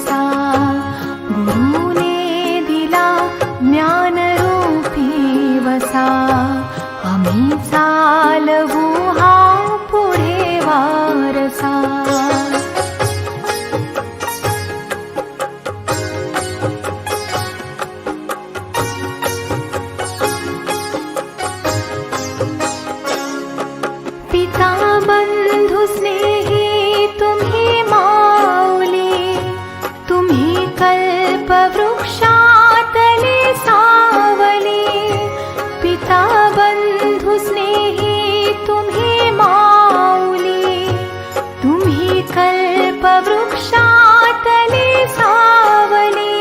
दिवसा गुरुने दिला ज्ञानरूपी वसा। आम्ही चालवू वृक्षातले सावली पिता बंधु स्नेही तुम्ही माऊली। तुम्ही कल्प वृक्षातले सावली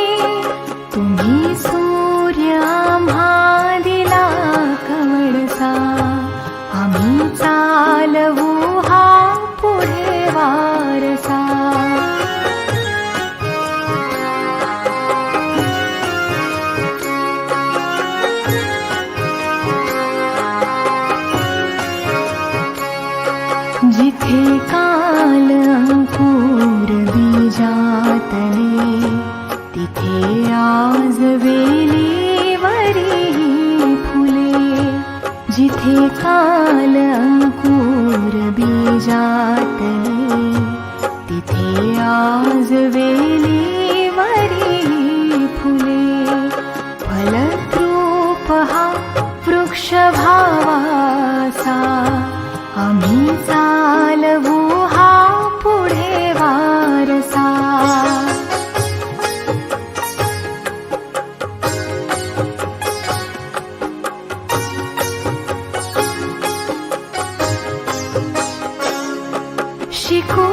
तुम्ही सूर्य चालवू हा पुढे वारसा जिथे काल अंकुर बीजातले तिथे आज वेलीवरी फुले। जिथे काल अंकुर बीजातले तिथे आज वेलीवरी फुले। फलद्रूप आम्ही चालवू हा पुढे वारसा. शिकू